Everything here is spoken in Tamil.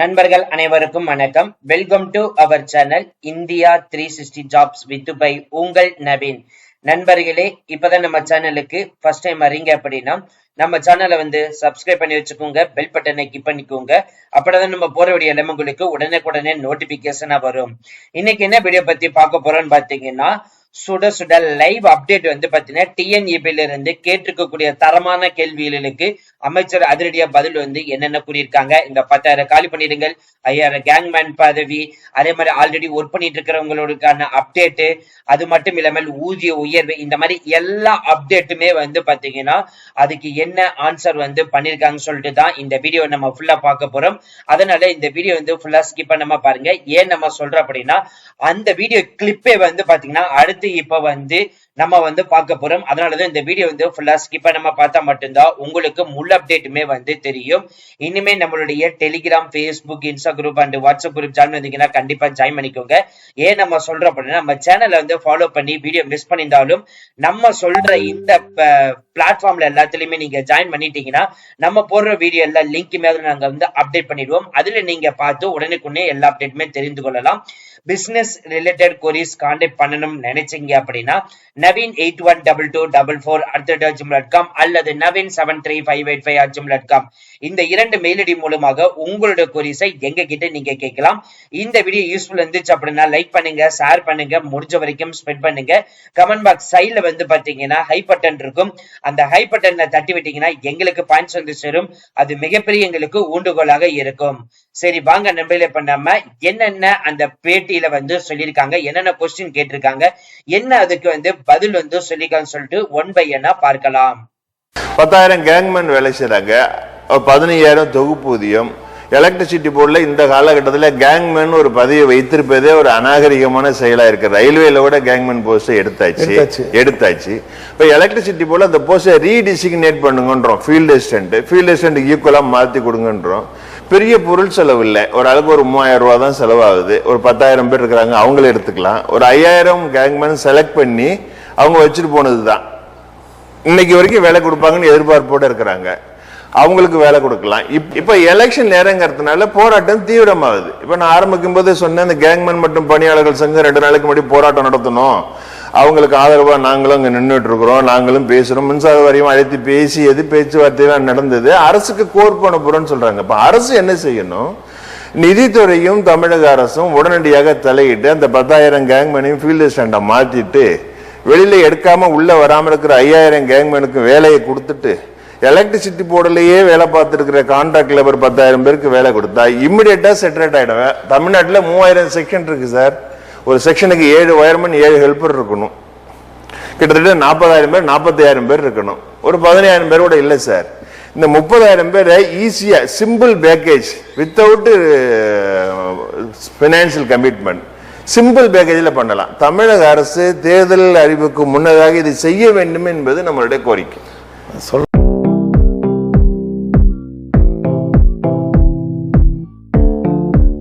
நண்பர்கள் அனைவருக்கும் வணக்கம். Welcome to our channel India three sixty jobs with by உங்கள் நவீன். நண்பர்களே இப்பதான் நம்ம சேனலுக்கு ஃபர்ஸ்ட் டைம் வரீங்க அப்படின்னா நம்ம சேனலை வந்து சப்ஸ்கிரைப் பண்ணி வச்சுக்கோங்க பெல் பட்டனை கிளிக் பண்ணிக்கோங்க. அப்படிதான் நம்ம போற வேண்டிய எல்லாமே உங்களுக்கு உடனுக்குடனே நோட்டிபிகேஷனா வரும். இன்னைக்கு என்ன வீடியோ பத்தி பார்க்க போறோம்னு பாத்தீங்கன்னா சுட சுட லைவ் அப்டேட் வந்து பாத்தீங்கன்னா டிஎன்இபில இருந்து கேட்டிருக்கக்கூடிய தரமான கேள்விகளுக்கு அமைச்சர் அதிரடியா பதில் வந்து என்னென்ன கூறியிருக்காங்க இந்த பத்தாயிரம் காலி பண்ணிடுங்கள் ஐயாயிரம் கேங்மேன் பதவி அதே மாதிரி ஆல்ரெடி ஒர்க் பண்ணிட்டு இருக்கிறவங்களுக்கான அப்டேட்டு அது மட்டும் இல்லாமல் ஊதிய உயர்வு இந்த மாதிரி எல்லா அப்டேட்டுமே வந்து பாத்தீங்கன்னா அதுக்கு என்ன ஆன்சர் வந்து பண்ணிருக்காங்கன்னு சொல்லிட்டு தான் இந்த வீடியோ நம்ம ஃபுல்லா பார்க்க போறோம். அதனால இந்த வீடியோ வந்து ஃபுல்லா ஸ்கிப் பண்ணாம பாருங்க. ஏன் நம்ம சொல்றோம் அப்படின்னா அந்த வீடியோ கிளிப்பே வந்து பாத்தீங்கன்னா அடுத்து இப்ப வந்து நம்ம வந்து பார்க்க போறோம். அதனாலதான் இந்த வீடியோ வந்து ஃபுல்லா ஸ்கிப் நம்ம பார்த்தா மட்டும்தான் உங்களுக்கு முள் அப்டேட்டுமே வந்து தெரியும். இனிமே நம்மளுடைய Telegram Facebook Insta group and WhatsApp group join வந்தீங்கன்னா கண்டிப்பா ஜாயின் பண்ணிக்கோங்க. ஏன் நம்ம சொல்றோம் அப்படின்னா நம்ம சேனலை வந்து ஃபாலோ பண்ணி வீடியோ மிஸ் பண்ணியிருந்தாலும் நம்ம சொல்ற இந்த பிளாட்ஃபார்ம்ல எல்லாத்துலயுமே நீங்க ஜாயின் பண்ணிட்டீங்கன்னா நம்ம போடுற வீடியோ எல்லா லிங்க்குமே அதில் நாங்க வந்து அப்டேட் பண்ணிடுவோம். அதுல நீங்க பார்த்து உடனுக்குடனே எல்லா அப்டேட்டுமே தெரிந்து கொள்ளலாம். பிசினஸ் ரிலேட்டட் கொரிஸ் கான்டாக்ட் பண்ணணும்னு நினைச்சீங்க அப்படின்னா Naveen eight one double two double four at dot com அல்லது Naveen seven three five eight five at dot com இந்த இரண்டு மெயில் மூலமாக உங்களோட கொரிஸை எங்க கிட்ட நீங்க கேட்கலாம். இந்த வீடியோ யூஸ்ஃபுல் இருந்துச்சு அப்படின்னா லைக் பண்ணுங்க ஷேர் பண்ணுங்க முடிஞ்ச வரைக்கும் ஸ்ப்ரெட் பண்ணுங்க. கமெண்ட் பாக்ஸ் சைட்ல வந்து பாத்தீங்கன்னா ஹை பட்டன் இருக்கும். அந்த ஹை பட்டன்ல தட்டி விட்டீங்கன்னா எங்களுக்கு பாயிண்ட்ஸ் வந்து சேரும். அது மிகப்பெரிய எங்களுக்கு ஊண்டுகோலாக இருக்கும். சரி வாங்க நம்பளே பண்ணாம என்னென்ன அந்த பேட்டியில வந்து சொல்லியிருக்காங்க என்னென்ன கொஸ்டின் கேட்டிருக்காங்க என்ன அதுக்கு வந்து பதில் வந்து சொல்லிருக்காங்கன்னு சொல்லிட்டு ஒன் பை என்ன பார்க்கலாம். பத்தாயிரம் கேங்மேன் வேலை செய்கிறாங்க ஒரு பதினையாயிரம் தொகுப்பூதியம் எலக்ட்ரிசிட்டி போர்டில் இந்த காலகட்டத்தில் கேங்மேன் ஒரு பதவியை வைத்திருப்பதே ஒரு அநாகரிகமான செயலாக இருக்கு. ரயில்வேல கூட கேங்மேன் போஸ்ட்டை எடுத்தாச்சு. எடுத்தாச்சு. இப்போ எலக்ட்ரிசிட்டி போர்டில் அந்த போஸ்ட்டை ரீடிசிக்னேட் பண்ணுங்கன்றோம். ஃபீல்டு அசிஸ்டன்ட் ஃபீல்டு அசிஸ்டன்ட் ஈக்குவலாக மாற்றி கொடுங்கன்றோம். பெரிய பொருள் செலவு இல்லை. ஒரு அளவுக்கு ஒரு மூவாயிரம் ரூபா தான் செலவாகுது. ஒரு பத்தாயிரம் பேர் இருக்கிறாங்க. அவங்கள எடுத்துக்கலாம். ஒரு ஐயாயிரம் கேங்மேன் செலக்ட் பண்ணி அவங்க வச்சுட்டு போனது தான் இன்னைக்கு வரைக்கும் வேலை கொடுப்பாங்கன்னு எதிர்பார்ப்போடு இருக்கிறாங்க. அவங்களுக்கு வேலை கொடுக்கலாம். இப் இப்போ எலெக்ஷன் நேரங்கிறதுனால போராட்டம் தீவிரமாகுது. இப்போ நான் ஆரம்பிக்கும் போது சொன்னேன் இந்த கேங்மேன் மற்றும் பணியாளர்கள் சங்கம் ரெண்டு நாளைக்கு முன்னாடி போராட்டம் நடத்தணும். அவங்களுக்கு ஆதரவாக நாங்களும் அங்கே நின்றுட்டு இருக்கிறோம் நாங்களும் பேசுகிறோம் மின்சார வாரியம் அழைத்து பேசியது பேச்சுவார்த்தையெல்லாம் நடந்தது அரசுக்கு கோர் பண்ண இப்போ அரசு என்ன செய்யணும்? நிதித்துறையும் தமிழக அரசும் உடனடியாக தலையிட்டு அந்த பத்தாயிரம் கேங்மேனையும் ஃபீல்டு ஸ்டாண்டை மாற்றிட்டு வெளியில் எடுக்காமல் உள்ளே வராமல் இருக்கிற ஐயாயிரம் கேங்மேனுக்கு வேலையை கொடுத்துட்டு எலக்ட்ரிசிட்டி போர்டுலேயே வேலை பார்த்துருக்கிற கான்ட்ராக்ட் லேபர் பத்தாயிரம் பேருக்கு வேலை கொடுத்தா இம்மிடியட்டாக செட்டரேட் ஆகிடுவேன் தமிழ்நாட்டில் மூவாயிரம் செக்ஷன் இருக்குது சார் ஒரு செக்ஷனுக்கு ஏழு ஒயர்மன் ஏழு ஹெல்ப்பர் இருக்கணும். கிட்டத்தட்ட நாற்பதாயிரம் பேர் நாற்பத்தாயிரம் பேர் இருக்கணும். ஒரு பதினாயிரம் பேர் கூட இல்லை சார் இந்த முப்பதாயிரம் பேரை ஈஸியாக simple package without financial commitment simple பேக்கேஜில் பண்ணலாம். தமிழக அரசு தேர்தல் அறிவுக்கு முன்னதாக இதை செய்ய வேண்டும் என்பது நம்மளுடைய கோரிக்கை. சொல்